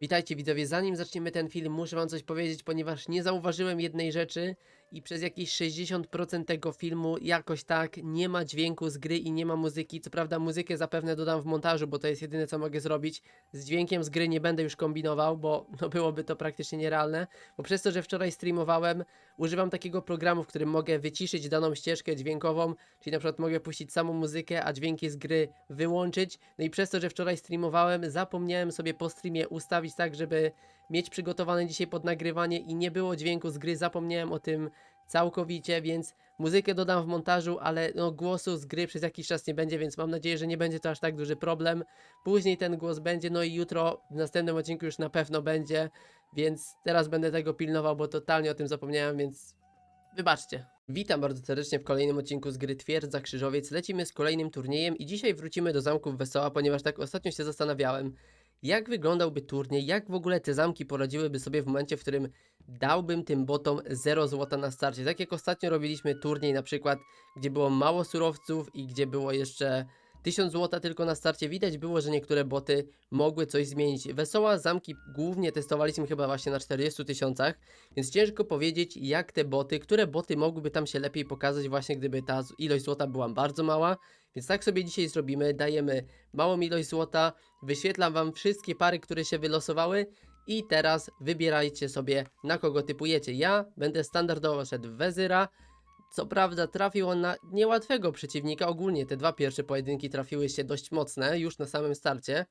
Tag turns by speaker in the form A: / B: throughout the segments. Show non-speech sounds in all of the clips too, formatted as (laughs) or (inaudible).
A: Witajcie widzowie, zanim zaczniemy ten film muszę wam coś powiedzieć, ponieważ nie zauważyłem jednej rzeczy i przez jakieś 60% tego filmu jakoś tak nie ma dźwięku z gry i nie ma muzyki. Co prawda muzykę zapewne dodam w montażu, bo to jest jedyne co mogę zrobić. Z dźwiękiem z gry nie będę już kombinował, bo no byłoby to praktycznie nierealne. Bo przez to, że wczoraj streamowałem, używam takiego programu, w którym mogę wyciszyć daną ścieżkę dźwiękową, czyli na przykład mogę puścić samą muzykę, a dźwięki z gry wyłączyć. No i przez to, że wczoraj streamowałem, zapomniałem sobie po streamie ustawić tak, żeby mieć przygotowane dzisiaj pod nagrywanie i nie było dźwięku z gry, zapomniałem o tym całkowicie, więc muzykę dodam w montażu, ale no głosu z gry przez jakiś czas nie będzie, więc mam nadzieję, że nie będzie to aż tak duży problem. Później ten głos będzie, no i jutro w następnym odcinku już na pewno będzie, więc teraz będę tego pilnował, bo totalnie o tym zapomniałem, więc wybaczcie. Witam bardzo serdecznie w kolejnym odcinku z gry Twierdza Krzyżowiec. Lecimy z kolejnym turniejem i dzisiaj wrócimy do zamków Wesoła, ponieważ tak ostatnio się zastanawiałem, jak wyglądałby turniej, jak w ogóle te zamki poradziłyby sobie w momencie, w którym dałbym tym botom 0 złota na starcie. Tak jak ostatnio robiliśmy turniej na przykład, gdzie było mało surowców i gdzie było jeszcze 1000 złota tylko na starcie, widać było, że niektóre boty mogły coś zmienić. Wesoła zamki głównie testowaliśmy chyba właśnie na 40 tysiącach, więc ciężko powiedzieć jak te boty, które boty mogłyby tam się lepiej pokazać właśnie gdyby ta ilość złota była bardzo mała. Więc tak sobie dzisiaj zrobimy, dajemy małą ilość złota, wyświetlam wam wszystkie pary, które się wylosowały. I teraz wybierajcie sobie na kogo typujecie. Ja będę standardowo szedł Wezyra, co prawda trafił on na niełatwego przeciwnika, ogólnie te dwa pierwsze pojedynki trafiły się dość mocne już na samym starcie.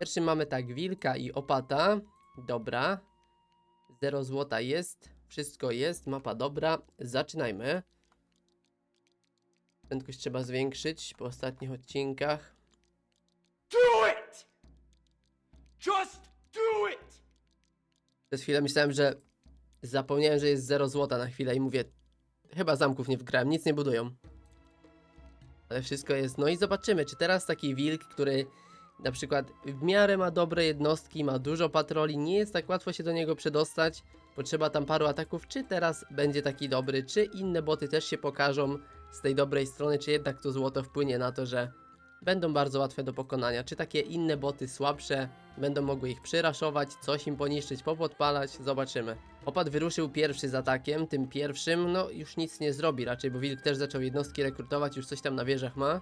A: Pierwszy mamy tak Wilka i Opata, dobra, 0 złota jest, wszystko jest, mapa dobra, zaczynajmy. Prędkość trzeba zwiększyć po ostatnich odcinkach.
B: Do it! Just do it!
A: Przez chwilę myślałem, że zapomniałem, że jest 0 złota na chwilę i mówię, chyba zamków nie wgrałem, nic nie budują. Ale wszystko jest, no i zobaczymy, czy teraz taki wilk, który na przykład w miarę ma dobre jednostki, ma dużo patroli, nie jest tak łatwo się do niego przedostać, potrzeba tam paru ataków, czy teraz będzie taki dobry, czy inne boty też się pokażą z tej dobrej strony, czy jednak to złoto wpłynie na to, że będą bardzo łatwe do pokonania. Czy takie inne boty słabsze będą mogły ich przyraszować, coś im poniszczyć, popodpalać, zobaczymy. Opad wyruszył pierwszy z atakiem, tym pierwszym, no już nic nie zrobi raczej, bo Wilk też zaczął jednostki rekrutować, już coś tam na wieżach ma.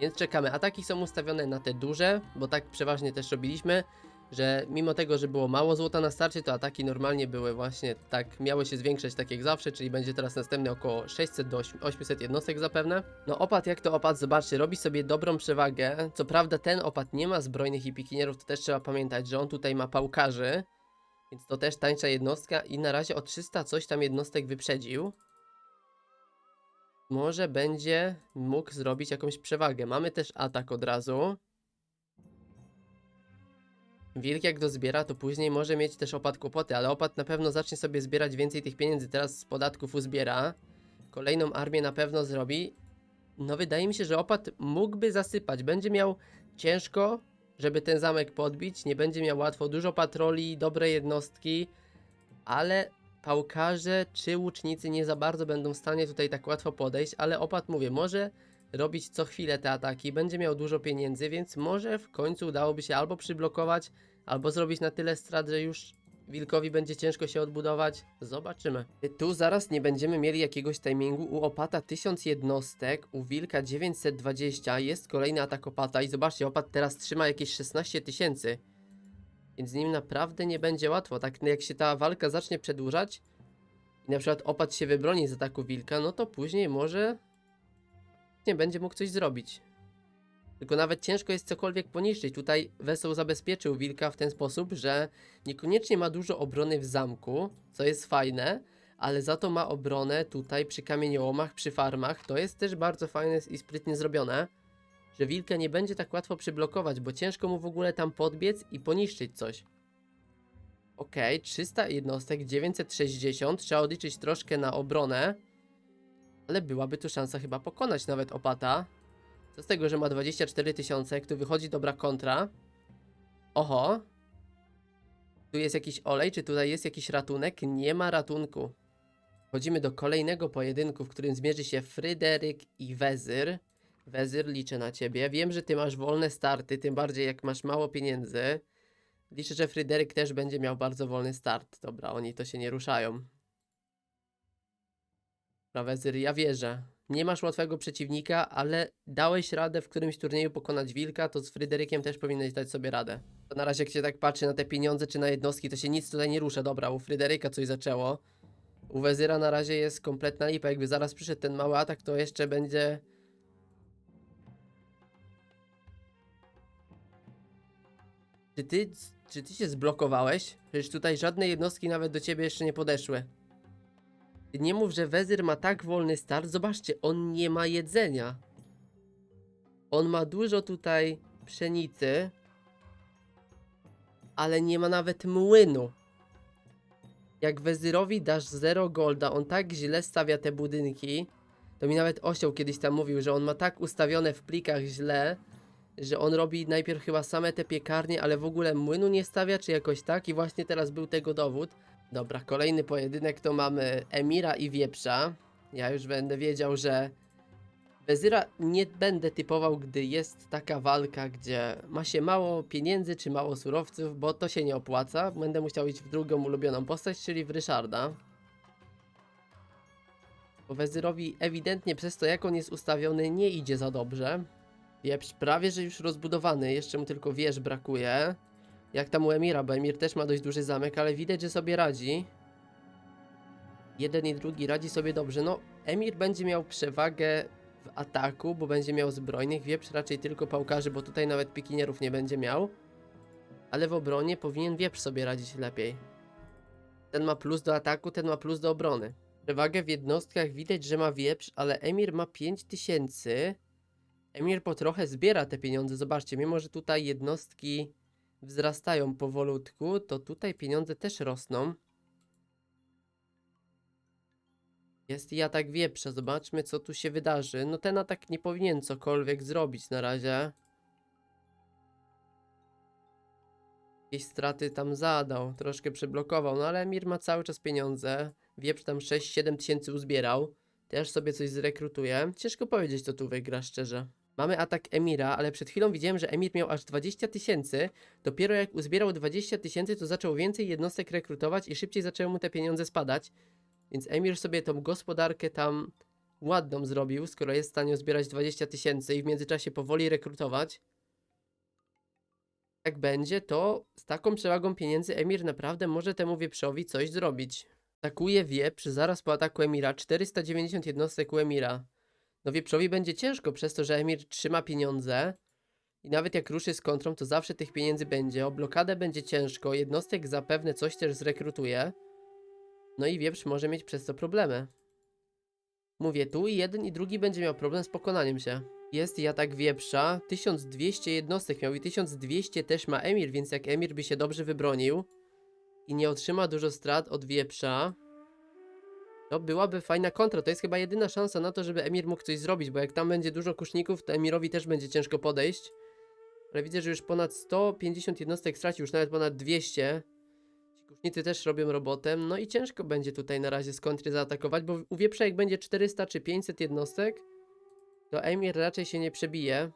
A: Więc czekamy. Ataki są ustawione na te duże, bo tak przeważnie też robiliśmy, że mimo tego, że było mało złota na starcie, to ataki normalnie były właśnie tak, miały się zwiększać tak jak zawsze, czyli będzie teraz następny około 600 do 800 jednostek zapewne. No opad jak to opad, zobaczcie, robi sobie dobrą przewagę. Co prawda ten opad nie ma zbrojnych i pikinierów, to też trzeba pamiętać, że on tutaj ma pałkarzy, więc to też tańsza jednostka i na razie o 300 coś tam jednostek wyprzedził. Może będzie mógł zrobić jakąś przewagę. Mamy też atak od razu. Wilk jak dozbiera, to później może mieć też opad kłopoty, ale opad na pewno zacznie sobie zbierać więcej tych pieniędzy. Teraz z podatków uzbiera. Kolejną armię na pewno zrobi. No wydaje mi się, że opad mógłby zasypać. Będzie miał ciężko, żeby ten zamek podbić. Nie będzie miał łatwo. Dużo patroli, dobre jednostki. Ale pałkarze czy łucznicy nie za bardzo będą w stanie tutaj tak łatwo podejść. Ale opad, mówię, może robić co chwilę te ataki, będzie miał dużo pieniędzy, więc może w końcu udałoby się albo przyblokować, albo zrobić na tyle strat, że już wilkowi będzie ciężko się odbudować. Zobaczymy. Tu zaraz nie będziemy mieli jakiegoś timingu. U opata 1000 jednostek, u wilka 920, jest kolejny atak opata i zobaczcie, opat teraz trzyma jakieś 16 tysięcy. Więc z nim naprawdę nie będzie łatwo. Tak jak się ta walka zacznie przedłużać i na przykład opat się wybroni z ataku wilka, no to później może nie będzie mógł coś zrobić. Tylko nawet ciężko jest cokolwiek poniszczyć. Tutaj Wesoł zabezpieczył wilka w ten sposób, że niekoniecznie ma dużo obrony w zamku, co jest fajne, ale za to ma obronę tutaj przy kamieniołomach, przy farmach. To jest też bardzo fajne i sprytnie zrobione, że wilka nie będzie tak łatwo przyblokować, bo ciężko mu w ogóle tam podbiec i poniszczyć coś. Okej, 300 jednostek, 960, trzeba odliczyć troszkę na obronę. Ale byłaby tu szansa chyba pokonać nawet opata. Co z tego, że ma 24 tysiące, tu wychodzi dobra kontra. Oho. Tu jest jakiś olej, czy tutaj jest jakiś ratunek? Nie ma ratunku. Wchodzimy do kolejnego pojedynku, w którym zmierzy się Fryderyk i Wezyr. Wezyr, liczę na ciebie. Wiem, że ty masz wolne starty, tym bardziej jak masz mało pieniędzy. Liczę, że Fryderyk też będzie miał bardzo wolny start. Dobra, oni to się nie ruszają. Prawezyr, ja wierzę. Nie masz łatwego przeciwnika, ale dałeś radę w którymś turnieju pokonać Wilka, to z Fryderykiem też powinieneś dać sobie radę. Na razie jak się tak patrzy na te pieniądze czy na jednostki, to się nic tutaj nie rusza. Dobra, u Fryderyka coś zaczęło. U Wezyra na razie jest kompletna lipa. Jakby zaraz przyszedł ten mały atak, to jeszcze będzie... Czy ty, czy ty się zblokowałeś? Przecież tutaj żadne jednostki nawet do ciebie jeszcze nie podeszły. Nie mów, że Wezyr ma tak wolny start. Zobaczcie, on nie ma jedzenia. On ma dużo tutaj pszenicy, ale nie ma nawet młynu. Jak Wezyrowi dasz 0 golda, on tak źle stawia te budynki. To mi nawet osioł kiedyś tam mówił, że on ma tak ustawione w plikach źle, że on robi najpierw chyba same te piekarnie, ale w ogóle młynu nie stawia, czy jakoś tak. I właśnie teraz był tego dowód. Dobra, kolejny pojedynek to mamy Emira i Wieprza. Ja już będę wiedział, że Wezyra nie będę typował, gdy jest taka walka, gdzie ma się mało pieniędzy czy mało surowców, bo to się nie opłaca. Będę musiał iść w drugą ulubioną postać, czyli w Ryszarda. Bo Wezyrowi ewidentnie przez to, jak on jest ustawiony, nie idzie za dobrze. Wieprz prawie, że już rozbudowany, jeszcze mu tylko wież brakuje. Jak tam u Emira, bo Emir też ma dość duży zamek, ale widać, że sobie radzi. Jeden i drugi radzi sobie dobrze. No, Emir będzie miał przewagę w ataku, bo będzie miał zbrojnych. Wieprz raczej tylko pałkarzy, bo tutaj nawet pikinierów nie będzie miał. Ale w obronie powinien wieprz sobie radzić lepiej. Ten ma plus do ataku, ten ma plus do obrony. Przewagę w jednostkach widać, że ma wieprz, ale Emir ma 5000. Emir po trochę zbiera te pieniądze. Zobaczcie, mimo że tutaj jednostki wzrastają powolutku, to tutaj pieniądze też rosną. Jest i atak wieprza. Zobaczmy, co tu się wydarzy. No ten atak nie powinien cokolwiek zrobić na razie. Jakieś straty tam zadał, troszkę przyblokował, no ale Emir ma cały czas pieniądze. Wieprz tam 6-7 tysięcy uzbierał. Też sobie coś zrekrutuje. Ciężko powiedzieć, kto tu wygra, szczerze. Mamy atak Emira, ale przed chwilą widziałem, że Emir miał aż 20 tysięcy. Dopiero jak uzbierał 20 tysięcy, to zaczął więcej jednostek rekrutować i szybciej zaczęły mu te pieniądze spadać. Więc Emir sobie tą gospodarkę tam ładną zrobił, skoro jest w stanie zbierać 20 tysięcy i w międzyczasie powoli rekrutować. Jak będzie, to z taką przewagą pieniędzy Emir naprawdę może temu wieprzowi coś zrobić. Atakuje wieprz zaraz po ataku Emira, 490 jednostek u Emira. No wieprzowi będzie ciężko przez to, że Emir trzyma pieniądze i nawet jak ruszy z kontrą, to zawsze tych pieniędzy będzie. O blokadę będzie ciężko, jednostek zapewne coś też zrekrutuje. No i wieprz może mieć przez to problemy. Mówię, tu i jeden i drugi będzie miał problem z pokonaniem się. Jest i atak wieprza, 1200 jednostek miał i 1200 też ma Emir, więc jak Emir by się dobrze wybronił i nie otrzyma dużo strat od wieprza, to byłaby fajna kontra. To jest chyba jedyna szansa na to, żeby Emir mógł coś zrobić, bo jak tam będzie dużo kuszników, to Emirowi też będzie ciężko podejść. Ale widzę, że już ponad 150 jednostek stracił, już nawet ponad 200. Ci kusznicy też robią robotę, no i ciężko będzie tutaj na razie z kontry zaatakować, bo u wieprza jak będzie 400 czy 500 jednostek, to Emir raczej się nie przebije.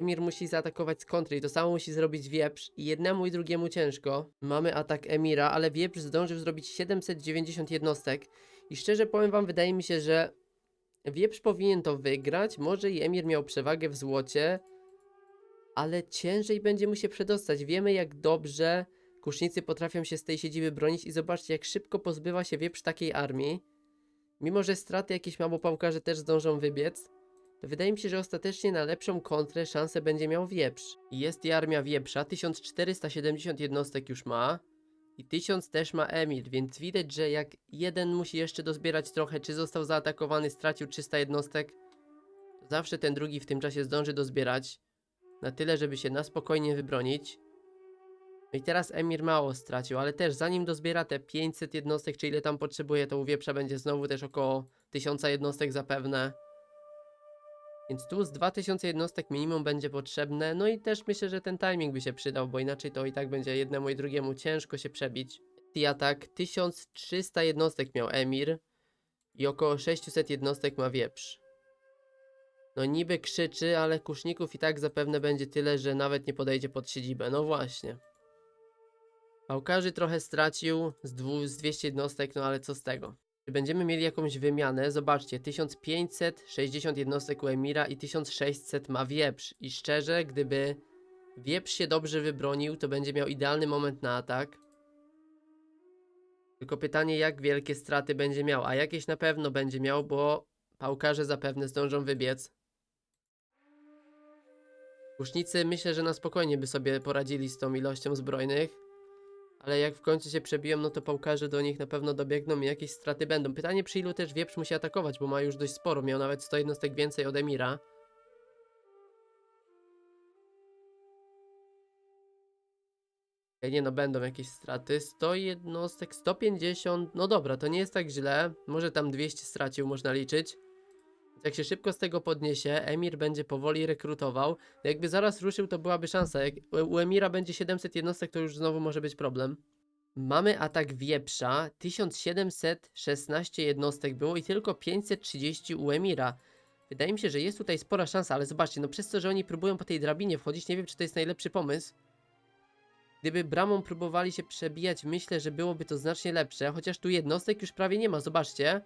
A: Emir musi zaatakować z kontry i to samo musi zrobić wieprz i jednemu i drugiemu ciężko. Mamy atak Emira, ale wieprz zdążył zrobić 790 jednostek i szczerze powiem wam, wydaje mi się, że wieprz powinien to wygrać, może i Emir miał przewagę w złocie, ale ciężej będzie mu się przedostać. Wiemy jak dobrze kusznicy potrafią się z tej siedziby bronić i zobaczcie jak szybko pozbywa się wieprz takiej armii. Mimo, że straty jakieś małopałkarze też zdążą wybiec, to wydaje mi się, że ostatecznie na lepszą kontrę szansę będzie miał wieprz. Jest i armia wieprza, 1470 jednostek już ma. I 1000 też ma Emil, więc widać, że jak jeden musi jeszcze dozbierać trochę, czy został zaatakowany, stracił 300 jednostek, to zawsze ten drugi w tym czasie zdąży dozbierać. Na tyle, żeby się na spokojnie wybronić. No i teraz Emir mało stracił, ale też zanim dozbiera te 500 jednostek, czy ile tam potrzebuje, to u wieprza będzie znowu też około 1000 jednostek zapewne. Więc tu z 2000 jednostek minimum będzie potrzebne, no i też myślę, że ten timing by się przydał, bo inaczej to i tak będzie jednemu i drugiemu ciężko się przebić. I atak 1300 jednostek miał Emir i około 600 jednostek ma wieprz. No niby krzyczy, ale kuszników i tak zapewne będzie tyle, że nawet nie podejdzie pod siedzibę. No właśnie. Pałkarzy trochę stracił z, dwu, z 200 jednostek, no ale co z tego? Będziemy mieli jakąś wymianę? Zobaczcie, 1560 jednostek u Emira i 1600 ma wieprz. I szczerze, gdyby wieprz się dobrze wybronił, to będzie miał idealny moment na atak. Tylko pytanie, jak wielkie straty będzie miał, a jakieś na pewno będzie miał, bo pałkarze zapewne zdążą wybiec. Łucznicy myślę, że na spokojnie by sobie poradzili z tą ilością zbrojnych. Ale jak w końcu się przebiją, no to pałkarze do nich na pewno dobiegną i jakieś straty będą. Pytanie przy ilu też wieprz musi atakować, bo ma już dość sporo. Miał nawet 100 jednostek więcej od Emira. Nie no, będą jakieś straty. 100 jednostek, 150. No dobra, to nie jest tak źle. Może tam 200 stracił, można liczyć. Jak się szybko z tego podniesie, Emir będzie powoli rekrutował. Jakby zaraz ruszył, to byłaby szansa. Jak u Emira będzie 700 jednostek, to już znowu może być problem. Mamy atak wieprza. 1716 jednostek było i tylko 530 u Emira. Wydaje mi się, że jest tutaj spora szansa, ale zobaczcie, no przez to, że oni próbują po tej drabinie wchodzić, nie wiem, czy to jest najlepszy pomysł. Gdyby bramą próbowali się przebijać, myślę, że byłoby to znacznie lepsze, chociaż tu jednostek już prawie nie ma, zobaczcie.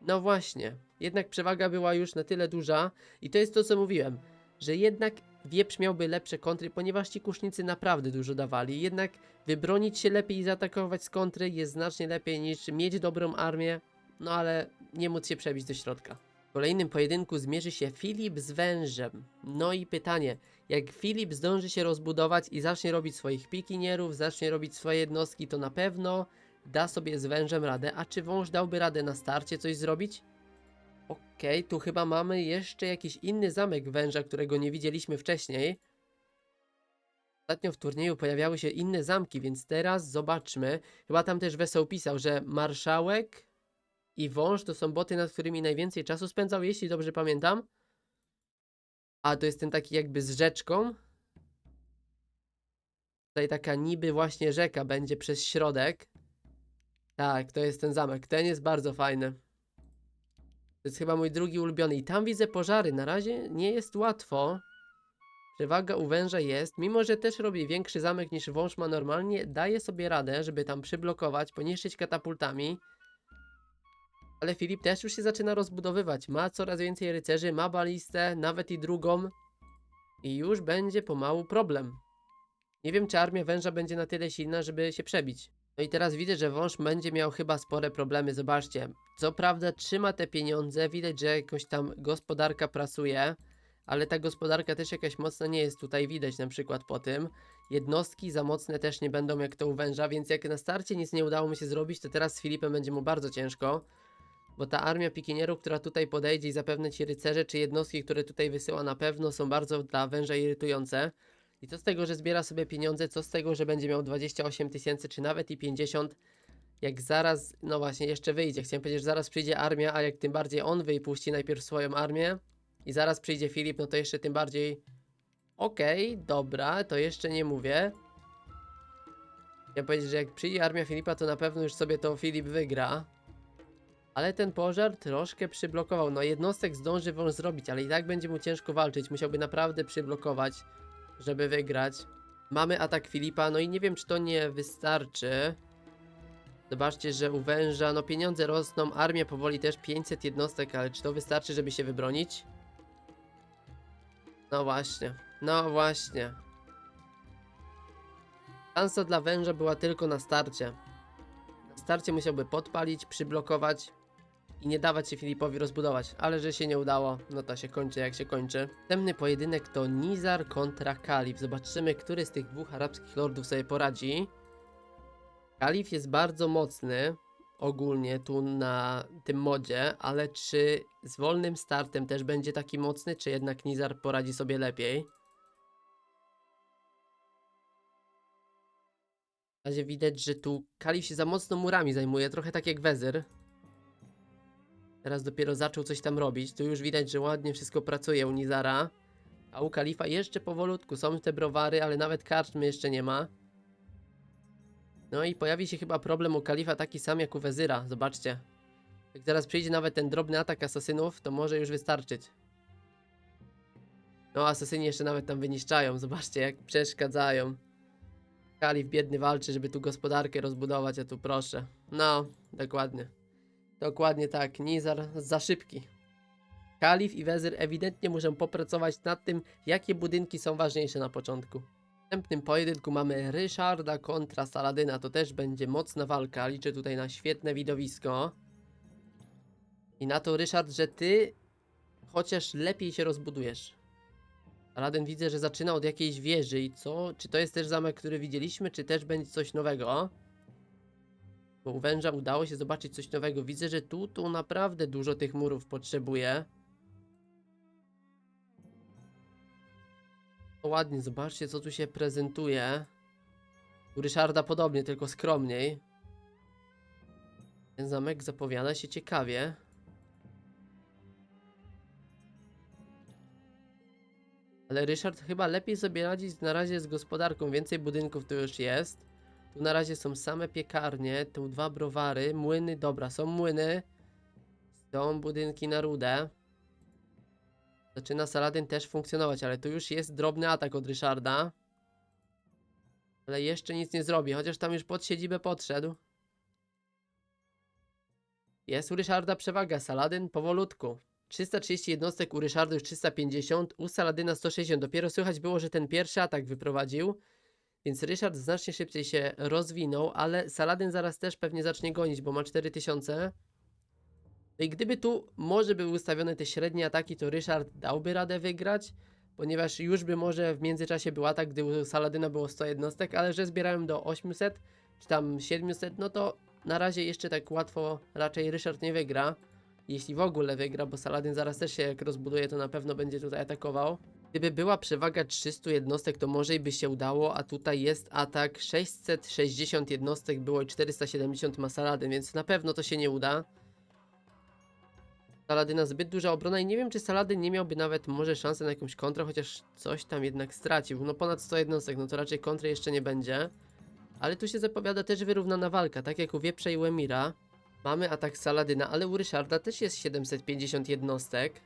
A: No właśnie, jednak przewaga była już na tyle duża i to jest to, co mówiłem, że jednak wieprz miałby lepsze kontry, ponieważ ci kusznicy naprawdę dużo dawali, jednak wybronić się lepiej i zaatakować z kontry jest znacznie lepiej niż mieć dobrą armię, no ale nie móc się przebić do środka. W kolejnym pojedynku zmierzy się Filip z wężem. No i pytanie, jak Filip zdąży się rozbudować i zacznie robić swoich pikinierów, zacznie robić swoje jednostki, to na pewno da sobie z wężem radę. A czy wąż dałby radę na starcie coś zrobić? Okej, tu chyba mamy jeszcze jakiś inny zamek węża, którego nie widzieliśmy wcześniej. Ostatnio w turnieju pojawiały się inne zamki, więc teraz zobaczmy. Chyba tam też Wesoł pisał, że marszałek i wąż to są boty, nad którymi najwięcej czasu spędzał, jeśli dobrze pamiętam. A to jest ten taki jakby z rzeczką. Tutaj taka niby właśnie rzeka będzie przez środek. Tak, to jest ten zamek. Ten jest bardzo fajny. To jest chyba mój drugi ulubiony. I tam widzę pożary. Na razie nie jest łatwo. Przewaga u węża jest. Mimo, że też robi większy zamek niż wąż ma normalnie, daje sobie radę, żeby tam przyblokować, poniszczyć katapultami. Ale Filip też już się zaczyna rozbudowywać. Ma coraz więcej rycerzy, ma balistę, nawet i drugą. I już będzie pomału problem. Nie wiem, czy armia węża będzie na tyle silna, żeby się przebić. No i teraz widzę, że wąż będzie miał chyba spore problemy. Zobaczcie. Co prawda trzyma te pieniądze, widać, że jakoś tam gospodarka pracuje, ale ta gospodarka też jakaś mocna nie jest tutaj widać na przykład po tym. Jednostki za mocne też nie będą jak to u węża, więc jak na starcie nic nie udało mu się zrobić, to teraz z Filipem będzie mu bardzo ciężko. Bo ta armia pikinierów, która tutaj podejdzie i zapewne ci rycerze czy jednostki, które tutaj wysyła na pewno są bardzo dla węża irytujące. I co z tego, że zbiera sobie pieniądze, co z tego, że będzie miał 28 tysięcy czy nawet i 50, jak zaraz, no właśnie, jeszcze wyjdzie. Chciałem powiedzieć, że zaraz przyjdzie armia, a jak tym bardziej on wypuści najpierw swoją armię i zaraz przyjdzie Filip, no to jeszcze tym bardziej... Okej, dobra, to jeszcze nie mówię. Chciałem powiedzieć, że jak przyjdzie armia Filipa, to na pewno już sobie to Filip wygra. Ale ten pożar troszkę przyblokował. No jednostek zdąży wąż zrobić, ale i tak będzie mu ciężko walczyć. Musiałby naprawdę przyblokować, żeby wygrać. Mamy atak Filipa, no i nie wiem, czy to nie wystarczy. Zobaczcie, że u węża, no pieniądze rosną, armia powoli też 500 jednostek, ale czy to wystarczy, żeby się wybronić? No właśnie, no właśnie. Szansa dla węża była tylko na starcie. Na starcie musiałby podpalić, przyblokować i nie dawać się Filipowi rozbudować, ale że się nie udało, no to się kończy jak się kończy. Następny pojedynek to Nizar kontra Kalif. Zobaczymy, który z tych dwóch arabskich lordów sobie poradzi. Kalif jest bardzo mocny ogólnie tu na tym modzie, ale czy z wolnym startem też będzie taki mocny, czy jednak Nizar poradzi sobie lepiej? W razie widać, że tu Kalif się za mocno murami zajmuje, trochę tak jak Wezyr. Teraz dopiero zaczął coś tam robić. Tu już widać, że ładnie wszystko pracuje u Nizara. A u Kalifa jeszcze powolutku. Są te browary, ale nawet karczmy jeszcze nie ma. No i pojawi się chyba problem u Kalifa taki sam jak u Wezyra. Zobaczcie. Jak zaraz przyjdzie nawet ten drobny atak asasynów, to może już wystarczyć. No, asesyni jeszcze nawet tam wyniszczają. Zobaczcie, jak przeszkadzają. Kalif biedny walczy, żeby tu gospodarkę rozbudować, a tu proszę. No, dokładnie. Dokładnie tak. Nizar za szybki. Kalif i Wezyr ewidentnie muszą popracować nad tym, jakie budynki są ważniejsze na początku. W następnym pojedynku mamy Ryszarda kontra Saladyna. To też będzie mocna walka. Liczę tutaj na świetne widowisko. I na to, Ryszard, że ty chociaż lepiej się rozbudujesz. Saladyn widzę, że zaczyna od jakiejś wieży i co? Czy to jest też zamek, który widzieliśmy, czy też będzie coś nowego? Bo u węża udało się zobaczyć coś nowego. Widzę, że tu, tu naprawdę dużo tych murów potrzebuje. O, ładnie, zobaczcie co tu się prezentuje. U Ryszarda podobnie, tylko skromniej. Ten zamek zapowiada się ciekawie. Ale Ryszard chyba lepiej sobie radzi na razie z gospodarką. Więcej budynków tu już jest. Tu na razie są same piekarnie, tu dwa browary, młyny, dobra, są młyny. Są budynki na rudę. Zaczyna Saladyn też funkcjonować, ale tu już jest drobny atak od Ryszarda. Ale jeszcze nic nie zrobi, chociaż tam już pod siedzibę podszedł. Jest u Ryszarda przewaga, Saladyn powolutku. 330 jednostek u Ryszarda już 350, u Saladyna 160. Dopiero słychać było, że ten pierwszy atak wyprowadził. Więc Ryszard znacznie szybciej się rozwinął, ale Saladyn zaraz też pewnie zacznie gonić, bo ma 4000. No i gdyby tu może były ustawione te średnie ataki, to Ryszard dałby radę wygrać, ponieważ już by może w międzyczasie był atak, gdy u Saladyna było 100 jednostek, ale że zbierałem do 800 czy tam 700, no to na razie jeszcze tak łatwo raczej Ryszard nie wygra. Jeśli w ogóle wygra, bo Saladin zaraz też się jak rozbuduje, to na pewno będzie tutaj atakował. Gdyby była przewaga 300 jednostek, to może i by się udało, a tutaj jest atak 660 jednostek, było i 470 ma Saladyn, więc na pewno to się nie uda. Saladyna zbyt duża obrona i nie wiem, czy Saladyn nie miałby nawet może szansy na jakąś kontrę, chociaż coś tam jednak stracił. No ponad 100 jednostek, no to raczej kontry jeszcze nie będzie. Ale tu się zapowiada też wyrównana walka, tak jak u Wieprza i u Emira. Mamy atak Saladyna, ale u Ryszarda też jest 750 jednostek.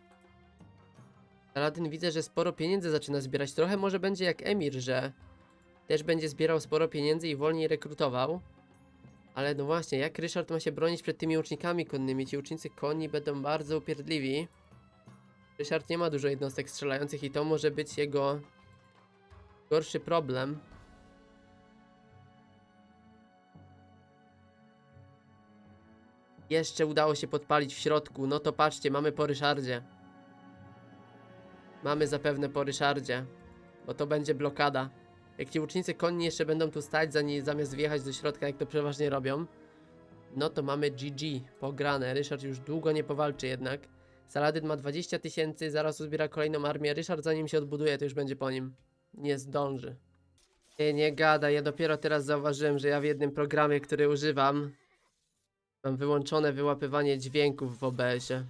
A: Saladyn widzę, że sporo pieniędzy zaczyna zbierać. Trochę może będzie jak Emir, że też będzie zbierał sporo pieniędzy i wolniej rekrutował. Ale no właśnie, jak Ryszard ma się bronić przed tymi łucznikami konnymi? Ci łucznicy konni będą bardzo upierdliwi. Ryszard nie ma dużo jednostek strzelających i to może być jego gorszy problem. Jeszcze udało się podpalić w środku. No to patrzcie, mamy po Ryszardzie. Mamy zapewne po Ryszardzie. Bo to będzie blokada. Jak ci łucznicy konni jeszcze będą tu stać, zamiast wjechać do środka, jak to przeważnie robią, no to mamy GG, pograne. Ryszard już długo nie powalczy jednak. Saladyn ma 20 tysięcy, zaraz uzbiera kolejną armię. Ryszard zanim się odbuduje, to już będzie po nim. Nie zdąży. Nie, nie gada, ja dopiero teraz zauważyłem, że ja w jednym programie, który używam, Mam wyłączone wyłapywanie dźwięków w OBS-ie.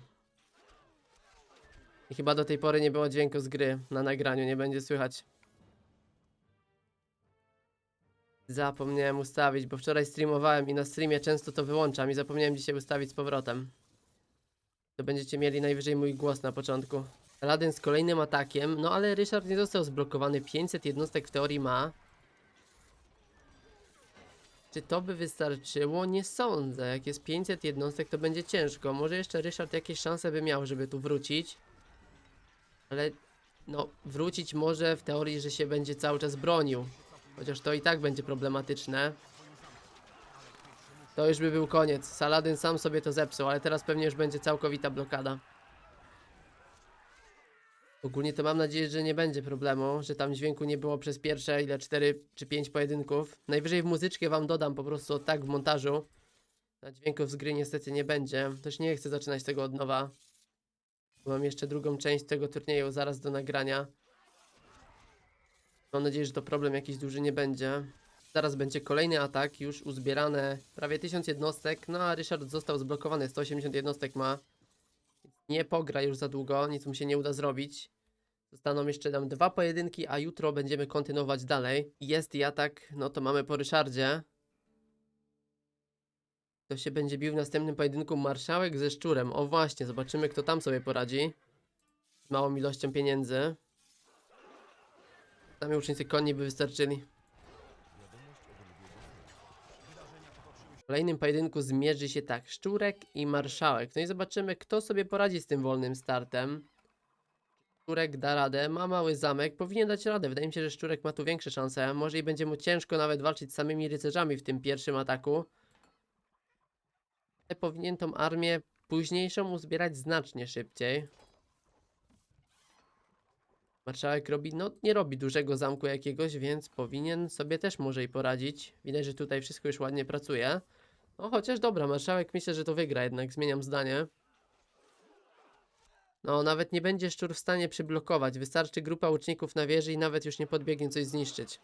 A: Chyba do tej pory nie było dźwięku z gry na nagraniu, nie będzie słychać. Zapomniałem ustawić, bo wczoraj streamowałem i na streamie często to wyłączam i zapomniałem dzisiaj ustawić z powrotem. To będziecie mieli najwyżej mój głos na początku. Aladdin z kolejnym atakiem, no ale Ryszard nie został zblokowany, 500 jednostek w teorii ma. Czy to by wystarczyło? Nie sądzę. Jak jest 500 jednostek, to będzie ciężko. Może jeszcze Ryszard jakieś szanse by miał, żeby tu wrócić. Ale no, wrócić może w teorii, że się będzie cały czas bronił. Chociaż to i tak będzie problematyczne. To już by był koniec. Saladyn sam sobie to zepsuł, ale teraz pewnie już będzie całkowita blokada. Ogólnie to mam nadzieję, że nie będzie problemu, że tam dźwięku nie było przez pierwsze ile 4 czy 5 pojedynków. Najwyżej w muzyczkę wam dodam po prostu tak w montażu. Na dźwięków z gry niestety nie będzie. Też nie chcę zaczynać tego od nowa. Mam jeszcze drugą część tego turnieju zaraz do nagrania. Mam nadzieję, że to problem jakiś duży nie będzie. Zaraz będzie kolejny atak, już uzbierane prawie 1000 jednostek, no a Ryszard został zblokowany, 180 jednostek ma. Nie pogra już za długo, nic mu się nie uda zrobić. Zostaną jeszcze nam dwa pojedynki, a jutro będziemy kontynuować dalej. Jest i atak, no to mamy po Ryszardzie. Kto się będzie bił w następnym pojedynku? Marszałek ze szczurem. O właśnie, zobaczymy kto tam sobie poradzi. Z małą ilością pieniędzy. Sami łucznicy konni by wystarczyli. W kolejnym pojedynku zmierzy się tak Szczurek i Marszałek. No i zobaczymy, kto sobie poradzi z tym wolnym startem. Szczurek da radę, ma mały zamek, powinien dać radę. Wydaje mi się, że Szczurek ma tu większe szanse. Może i będzie mu ciężko nawet walczyć z samymi rycerzami w tym pierwszym ataku. Powinien tą armię późniejszą uzbierać znacznie szybciej. Marszałek robi, no nie robi dużego zamku jakiegoś, więc powinien sobie też może i poradzić. Widać, że tutaj wszystko już ładnie pracuje. No chociaż dobra, marszałek myślę, że to wygra jednak, zmieniam zdanie. No nawet nie będzie szczur w stanie przyblokować, wystarczy grupa łuczników na wieży i nawet już nie podbiegnie coś zniszczyć.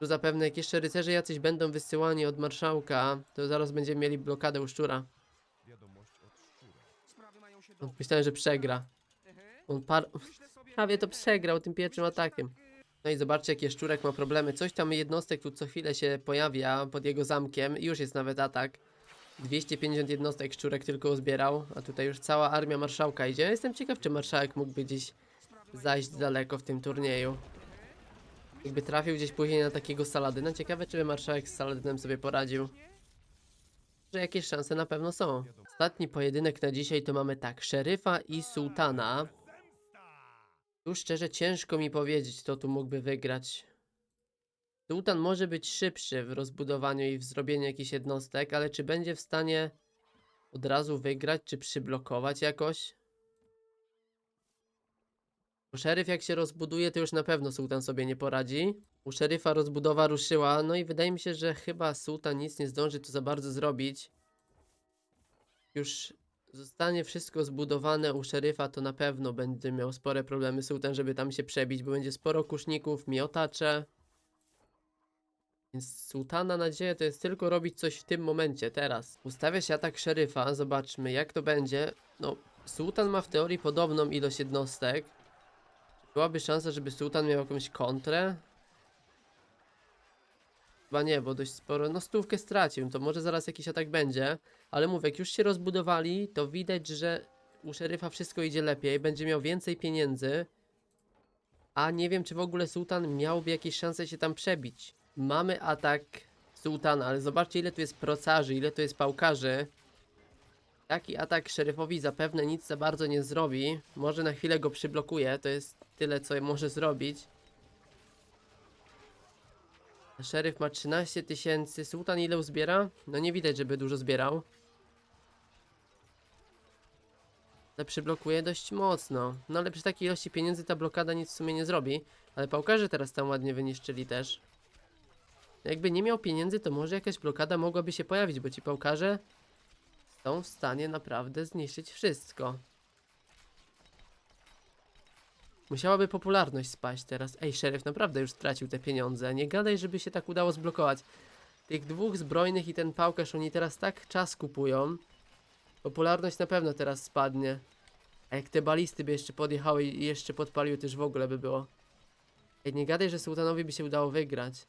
A: Tu zapewne jak jeszcze rycerze jacyś będą wysyłani od marszałka, to zaraz będziemy mieli blokadę u szczura. No, Myślałem, że przegra. On par... (laughs) prawie to przegrał tym pierwszym atakiem. No i zobaczcie, jakie szczurek ma problemy. Coś tam jednostek tu co chwilę się pojawia pod jego zamkiem i już jest nawet atak. 250 jednostek szczurek tylko uzbierał, a tutaj już cała armia marszałka idzie. Jestem ciekaw, czy marszałek mógłby gdzieś zajść daleko w tym turnieju. Jakby trafił gdzieś później na takiego Saladyna. Ciekawe, czy by marszałek z Saladynem sobie poradził. Że jakieś szanse na pewno są. Ostatni pojedynek na dzisiaj to mamy tak, szeryfa i sułtana. Tu szczerze ciężko mi powiedzieć, kto tu mógłby wygrać. Sułtan może być szybszy w rozbudowaniu i w zrobieniu jakichś jednostek, ale czy będzie w stanie od razu wygrać, czy przyblokować jakoś? Bo szeryf jak się rozbuduje, to już na pewno sułtan sobie nie poradzi. U szeryfa rozbudowa ruszyła, no i wydaje mi się, że chyba sułtan nic nie zdąży tu za bardzo zrobić. Już zostanie wszystko zbudowane u szeryfa, to na pewno będzie miał spore problemy sułtan, żeby tam się przebić, bo będzie sporo kuszników, miotacze. Więc sułtana nadzieja to jest tylko robić coś w tym momencie, teraz. Ustawia się atak szeryfa, zobaczmy jak to będzie. No, sułtan ma w teorii podobną ilość jednostek. Byłaby szansa, żeby sułtan miał jakąś kontrę? Chyba nie, bo dość sporo, no stówkę stracił, to może zaraz jakiś atak będzie. Ale mówię, jak już się rozbudowali, to widać, że u szeryfa wszystko idzie lepiej, będzie miał więcej pieniędzy. A nie wiem, czy w ogóle sułtan miałby jakieś szanse się tam przebić. Mamy atak sułtana, ale zobaczcie ile tu jest procarzy, ile tu jest pałkarzy. Taki atak szeryfowi zapewne nic za bardzo nie zrobi. Może na chwilę go przyblokuje, to jest tyle co może zrobić. Szeryf ma 13 tysięcy. Sułtan ile uzbiera? No nie widać, żeby dużo zbierał. Ale przyblokuje dość mocno. No ale przy takiej ilości pieniędzy ta blokada nic w sumie nie zrobi. Ale pałkarze teraz tam ładnie wyniszczyli też. Jakby nie miał pieniędzy, to może jakaś blokada mogłaby się pojawić, bo ci pałkarze są w stanie naprawdę zniszczyć wszystko. Musiałaby popularność spaść teraz. Ej, szeryf naprawdę już stracił te pieniądze. Nie gadaj, żeby się tak udało zblokować. Tych dwóch zbrojnych i ten pałkarz, oni teraz tak czas kupują. Popularność na pewno teraz spadnie. A jak te balisty by jeszcze podjechały i jeszcze podpaliły, to już w ogóle by było. Ej, nie gadaj, że sułtanowi by się udało wygrać.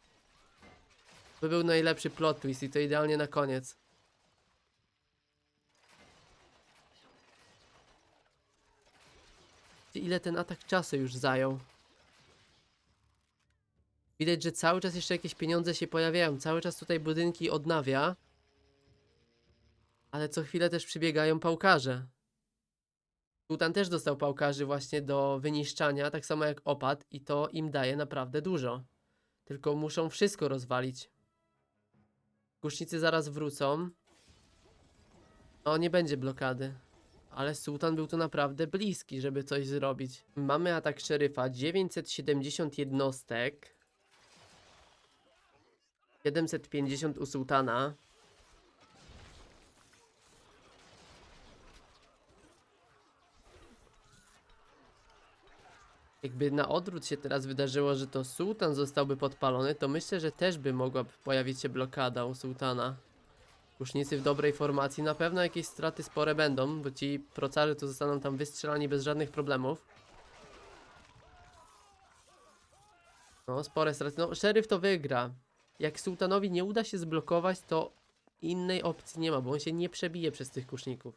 A: To by był najlepszy plot twist i to idealnie na koniec. Ile ten atak czasu już zajął? Widać, że cały czas jeszcze jakieś pieniądze się pojawiają. Cały czas tutaj budynki odnawia. Ale co chwilę też przybiegają pałkarze. Sultan też dostał pałkarzy właśnie do wyniszczania, tak samo jak opad, i to im daje naprawdę dużo. Tylko muszą wszystko rozwalić. Kusznicy zaraz wrócą. O, nie będzie blokady. Ale sułtan był tu naprawdę bliski, żeby coś zrobić. Mamy atak szeryfa, 970 jednostek. 750 u sułtana. Jakby na odwrót się teraz wydarzyło, że to sułtan zostałby podpalony, to myślę, że też by mogła pojawić się blokada u sułtana. Kusznicy w dobrej formacji na pewno jakieś straty spore będą, bo ci procarzy to zostaną tam wystrzelani bez żadnych problemów. No, spore straty. No, szeryf to wygra. Jak sułtanowi nie uda się zblokować, to innej opcji nie ma, bo on się nie przebije przez tych kuszników.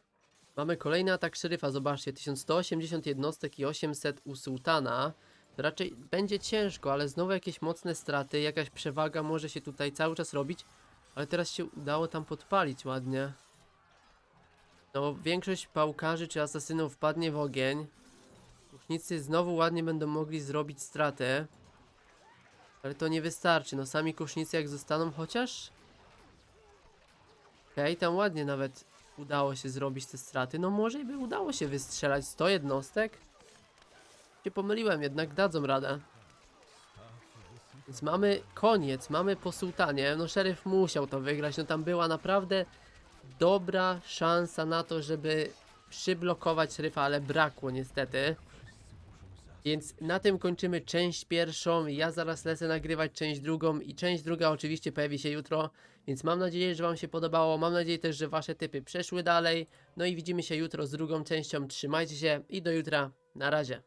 A: Mamy kolejny atak szeryfa, zobaczcie, 1180 jednostek i 800 u sułtana. Raczej będzie ciężko, ale znowu jakieś mocne straty, jakaś przewaga może się tutaj cały czas robić. Ale teraz się udało tam podpalić ładnie. No, większość pałkarzy czy asasynów wpadnie w ogień. Kuchnicy znowu ładnie będą mogli zrobić straty. Ale to nie wystarczy, no sami kusznicy jak zostaną chociaż... Okej, tam ładnie nawet udało się zrobić te straty. No może by udało się wystrzelać 100 jednostek. Się pomyliłem, jednak dadzą radę. Więc mamy koniec, mamy po sułtanie. No szeryf musiał to wygrać, no tam była naprawdę dobra szansa na to, żeby przyblokować szeryfa, ale brakło niestety. Więc na tym kończymy część pierwszą. Ja zaraz lecę nagrywać część drugą i część druga oczywiście pojawi się jutro. Więc mam nadzieję, że Wam się podobało. Mam nadzieję też, że Wasze typy przeszły dalej. No i widzimy się jutro z drugą częścią. Trzymajcie się i do jutra. Na razie.